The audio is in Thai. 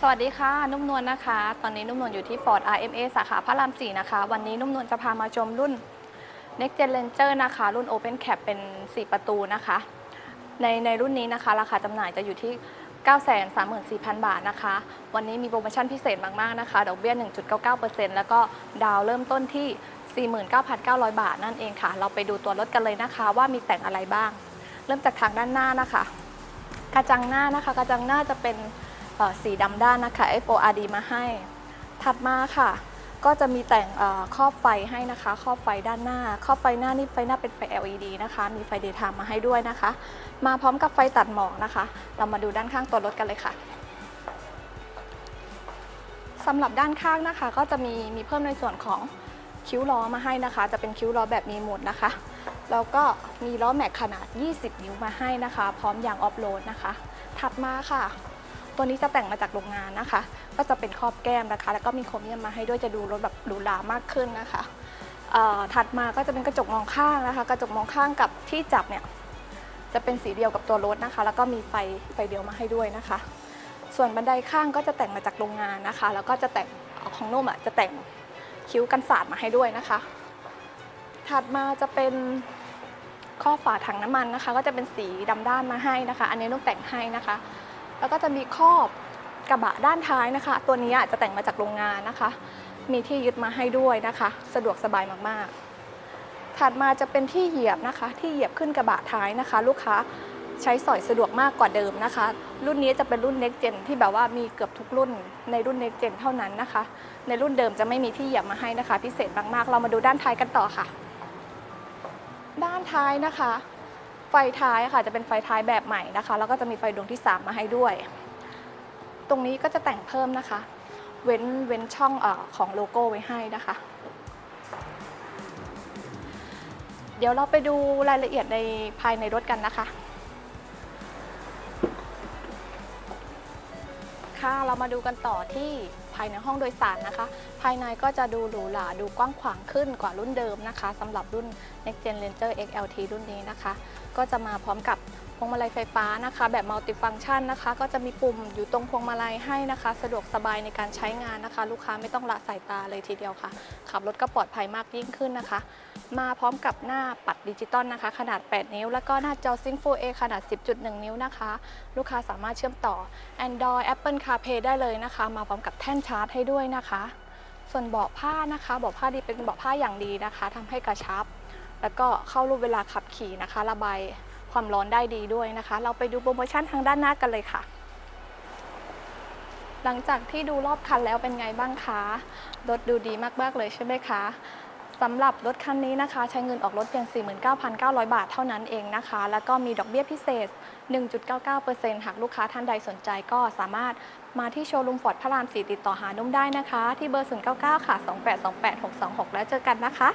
สวัสดีค่ะ นุ่มนวลนะคะ ตอนนี้นุ่มนวลอยู่ที่ Ford RMA สาขาพระราม 4 นะคะ วันนี้นุ่มนวลจะพามาชมรุ่น Next Gen Ranger นะคะ รุ่น Open Cap เป็น 4 ประตูนะคะ ในในรุ่นนี้นะคะ ราคาจำหน่ายจะอยู่ที่ 934,000 บาทนะคะ วันนี้มีโปรโมชั่นพิเศษมาก ๆ นะคะดอกเบี้ย 1.99%แล้วก็ดาวเริ่มต้นที่ 49,900 บาทนั่นเองค่ะ เราไปดูตัวรถกันเลยนะคะ ว่ามีแต่งอะไรบ้าง เริ่มจากทางด้านหน้านะคะ กระจังหน้านะคะ กระจังหน้าจะเป็น สีดำด้านนะคะ FORD มาให้ ถัดมาค่ะ ก็จะมีแต่งเอ่อครอบไฟให้นะคะ ครอบไฟด้านหน้า ครอบไฟหน้านี่ไฟหน้าเป็นไฟ LED นะคะ มีไฟ daytime มาให้ด้วยนะคะ มาพร้อมกับไฟตัดหมอกนะคะ เรามาดูด้านข้างตัวรถกันเลยค่ะสำหรับด้านข้างนะคะ ก็จะมีมีเพิ่มในส่วนของคิ้วล้อมาให้นะคะ จะเป็นคิ้วล้อแบบมีหมุดนะคะแล้วก็มีล้อแม็กขนาด 20 นิ้วมาให้นะคะ พร้อมยางออฟโรดนะคะ ถัดมาค่ะ ตัวนี้จะแต่งมาจากโรงงานนะคะ ก็จะเป็นครอบแก้มนะคะ แล้วก็มีโครเมียมมาให้ด้วยจะดูรถแบบหรูหรามากขึ้นนะคะถัดมาก็จะเป็นกระจกมองข้างนะคะ กระจกมองข้างกับที่จับเนี่ยจะเป็นสีเดียวกับตัวรถนะคะ แล้วก็มีไฟไฟเดียวมาให้ด้วยนะคะ ส่วนบันไดข้างก็จะแต่งมาจากโรงงานนะคะ แล้วก็จะแต่งของนุ่มอะจะแต่งคิ้วกันสาดมาให้ด้วยนะคะ ถัดมาจะเป็นข้อฝาถังน้ำมันนะคะ ก็จะเป็นสีดำด้านมาให้นะคะ อันนี้นุ่มแต่งให้นะคะ แล้วก็จะมีครอบกระบะด้านท้ายนะคะ ตัวนี้จะแต่งมาจากโรงงานนะคะ มีที่ยึดมาให้ด้วยนะคะ สะดวกสบายมากๆ ถัดมาจะเป็นที่เหยียบนะคะ ที่เหยียบขึ้นกระบะท้ายนะคะ ลูกค้าใช้สอยสะดวกมากกว่าเดิมนะคะ รุ่นนี้จะเป็นรุ่น Next Gen ที่แบบว่ามีเกือบทุกรุ่นในรุ่น Next Gen เท่านั้นนะคะ ในรุ่นเดิมจะไม่มีที่เหยียบมาให้นะคะ พิเศษมากๆ เรามาดูด้านท้ายกันต่อค่ะ ด้านท้ายนะคะ ไฟท้ายค่ะจะเป็นไฟท้ายแบบใหม่นะคะ แล้วก็จะมีไฟดวงที่ 3 มาให้ด้วย ตรงนี้ก็จะแต่งเพิ่มนะคะ เว้นเว้นช่องอของโลโก้ไว้ให้นะคะ เดี๋ยวเราไปดูรายละเอียดในภายในรถกันนะคะ ค่ะเรามาดูกันต่อที่ ภายในห้องโดยสารนะคะ ภายในก็จะดูหรูหราดูกว้างขวางขึ้นกว่ารุ่นเดิมนะคะสำหรับรุ่น Next Gen Ranger XLT รุ่นนี้นะคะ ก็จะมาพร้อมกับ พวงมาลัยไฟฟ้านะคะ แบบมัลติฟังชันนะคะ ก็จะมีปุ่มอยู่ตรงพวงมาลัยให้นะคะ สะดวกสบายในการใช้งานนะคะ ลูกค้าไม่ต้องละสายตาเลยทีเดียวค่ะ ขับรถก็ปลอดภัยมากยิ่งขึ้นนะคะ มาพร้อมกับหน้าปัดดิจิตอลนะคะ ขนาด 8 นิ้ว แล้วก็หน้าจอ Sync Full A ขนาด 10.1 นิ้วนะคะ ลูกค้าสามารถเชื่อมต่อ Android Apple CarPlay ได้เลยนะคะ มาพร้อมกับแท่นชาร์จให้ด้วยนะคะ ส่วนเบาะผ้านะคะเบาะผ้าดีเป็นเบาะผ้าอย่างดีนะคะทำให้กระชับ แล้วก็เข้ารูปเวลาขับขี่นะคะ ระบาย ความร้อนได้ดีด้วยนะคะ เราไปดูโปรโมชั่นทางด้านหน้ากันเลยค่ะ หลังจากที่ดูรอบคันแล้วเป็นไงบ้างคะรถดูดีมากๆเลยใช่ไหมคะสำหรับรถคันนี้นะคะ ใช้เงินออกรถเพียง 49,900 บาทเท่านั้นเองนะคะ แล้วก็มีดอกเบี้ยพิเศษ 1.99%หากลูกค้าท่านใดสนใจก็สามารถมาที่โชว์รูมฟอร์ดพระราม 4 ติดต่อหานุ่มได้นะคะ ที่เบอร์ 099 ค่ะ 2828 626 แล้วเจอกันนะคะ